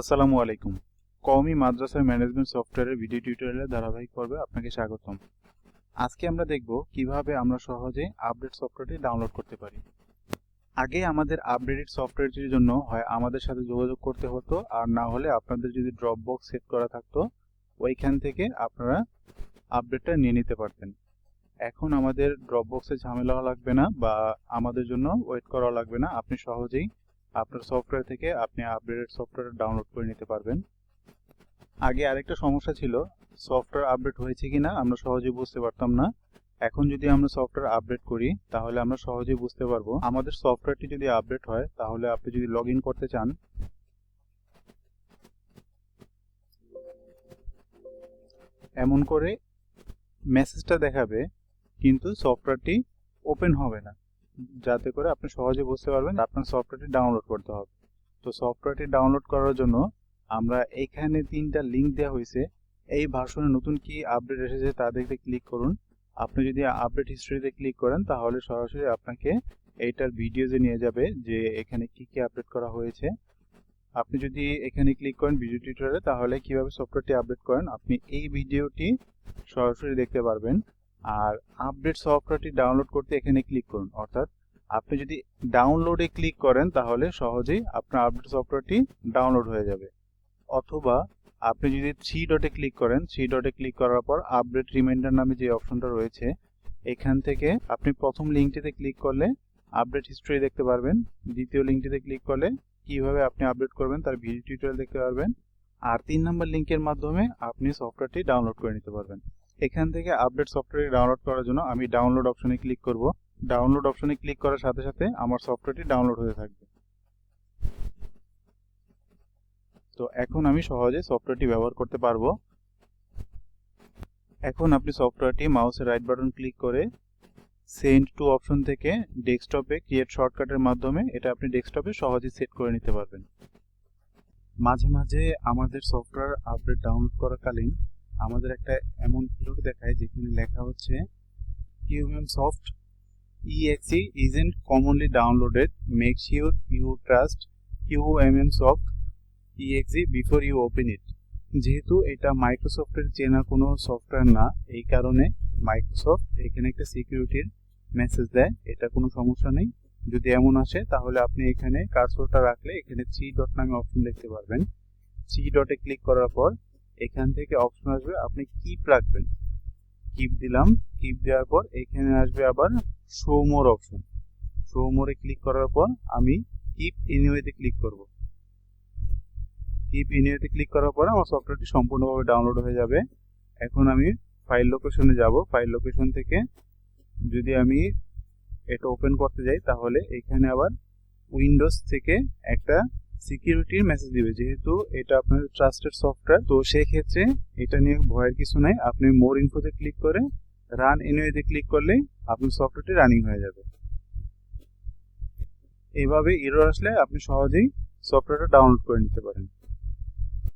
আসসালামু আলাইকুম। কওমি মাদ্রাসার ম্যানেজমেন্ট সফটওয়্যারের ভিডিও টিউটোরিয়ালের ধারাবাহিক পর্বে আপনাকে স্বাগতম। আজকে আমরা দেখব কীভাবে আমরা সহজে আপডেট সফটওয়্যারটি ডাউনলোড করতে পারি। আগে আমাদের আপডেটেড সফটওয়্যারটির জন্য হয় আমাদের সাথে যোগাযোগ করতে হতো, আর না হলে আপনাদের যদি ড্রপ বক্স সেট করা থাকতো, ওইখান থেকে আপনারা আপডেটটা নিয়ে নিতে পারতেন। এখন আমাদের ড্রপ বক্সে ঝামেলা লাগবে না বা আমাদের জন্য ওয়েট করা লাগবে না। আপনি সহজেই আপনার সফটওয়্যার থেকে আপনি আপডেটেড সফটওয়্যার ডাউনলোড করে নিতে পারবেন। আগে আরেকটা সমস্যা ছিল সফটওয়্যার আপডেট হয়েছে কিনা আমরা সহজে বুঝতে পারতাম না। এখন যদি আমরা সফটওয়্যার আপডেট করি, তাহলে আমরা সহজেই বুঝতে পারব। আমাদের সফটওয়্যারটি যদি আপডেট হয়, তাহলে আপনি যদি লগ করতে চান, এমন করে মেসেজটা দেখাবে, কিন্তু সফটওয়্যারটি ওপেন হবে না। যাতে করে আপনি সহজে বুঝতে পারবেন আপনার সফটওয়্যারটি ডাউনলোড করতে হবে। তো সফটওয়্যারটি ডাউনলোড করার জন্য আমরা এইখানে তিনটা লিঙ্ক দেওয়া হয়েছে। এই ভার্সনে নতুন কি আপডেট এসেছে তা দেখতে ক্লিক করুন। আপনি যদি আপডেট হিস্ট্রিতে ক্লিক করেন, তাহলে সরাসরি আপনাকে এইটার ভিডিওতে নিয়ে যাবে যে এখানে কি কি আপডেট করা হয়েছে। আপনি যদি এখানে ক্লিক করেন ভিডিও টিউটোরিয়ালে তাহলে কীভাবে সফটওয়্যারটি আপডেট করেন, আপনি এই ভিডিওটি সরাসরি দেখতে পারবেন। আর আপডেট সফটওয়্যারটি ডাউনলোড করতে এখানে ক্লিক করুন। অর্থাৎ আপনি যদি ডাউনলোডে ক্লিক করেন, তাহলে সহজেই আপনার আপডেট সফটওয়্যারটি ডাউনলোড হয়ে যাবে। অথবা আপনি যদি থ্রি ডটে ক্লিক করেন থ্রি ডটে ক্লিক করার পর আপডেট রিমাইন্ডার নামে যে অপশনটা রয়েছে, এখান থেকে আপনি প্রথম লিঙ্কটিতে ক্লিক করলে আপডেট হিস্ট্রি দেখতে পারবেন। দ্বিতীয় লিঙ্কটিতে ক্লিক করলে কীভাবে আপনি আপডেট করবেন তার ভিডিও টিউটোরিয়াল দেখতে পারবেন। আর তিন নম্বর লিঙ্কের মাধ্যমে আপনি সফটওয়্যারটি ডাউনলোড করে নিতে পারবেন। এখান থেকে আপডেট সফটওয়্যার ডাউনলোড করার জন্য আমি ডাউনলোড অপশনে ক্লিক করব। ডাউনলোড অপশনে ক্লিক করার সাথে সাথে আমার সফটওয়্যারটি ডাউনলোড হতে থাকবে। তো এখন আমি সহজে সফটওয়্যারটি ব্যবহার করতে পারব। এখন আপনি সফটওয়্যারটি মাউসের রাইট বাটন ক্লিক করে সেন্ড টু অপশন থেকে ডেস্কটপে ক্রিয়েট শর্টকাটের মাধ্যমে এটা আপনি ডেস্কটপে সহজেই সেট করে নিতে পারবেন। মাঝে মাঝে আমাদের সফটওয়্যার আপডেট ডাউনলোড করাকালীন আমাদের একটা এমন এরর দেখায় যেখানে লেখা হচ্ছে QMM soft exe isn't commonly downloaded. Make sure you trust QMM soft exe before you open it যেহেতু এটা মাইক্রোসফটের চেনা কোনো সফটওয়্যার না, এই কারণে মাইক্রোসফট এখানে একটা সিকিউরিটির মেসেজ দেয়, এটা কোনো সমস্যা নেই। যদি এমন আসে, তাহলে আপনি এখানে কার্সরটা রাখলে এখানে থ্রি ডট নামে অপশন দেখতে পারবেন। থ্রি ডটে ক্লিক করার পর এখান থেকে অপশন আসবে, আপনি কিপ রাখবেন। কিপ দিলাম কিপ দেওয়ার পর এখানে আসবে আবার শো মোর অপশন শো মোরে ক্লিক করার পর আমি কিপ এনিওয়েতে ক্লিক করব। কিপ এনিওয়েতে ক্লিক করার পর আমার সফটওয়্যারটি সম্পূর্ণভাবে ডাউনলোড হয়ে যাবে। এখন আমি ফাইল লোকেশনে যাব। ফাইল লোকেশন থেকে যদি আমি এটা ওপেন করতে যাই, তাহলে এখানে আবার উইন্ডোজ থেকে একটা সিকিউরিটির মেসেজ দিবে, যেহেতু এটা আপনার ট্রাস্টেড সফটওয়্যার তো সেই ক্ষেত্রে এটা নিয়ে ভয়ের কিছু নাই। আপনি মোর ইনফোতে ক্লিক করে রান এনওয়েতে ক্লিক করলে আপনার সফটওয়্যারটি রানিং হয়ে যাবে। এইভাবে এরর আসলে আপনি সহজেই সফটওয়্যারটা ডাউনলোড করে নিতে পারেন।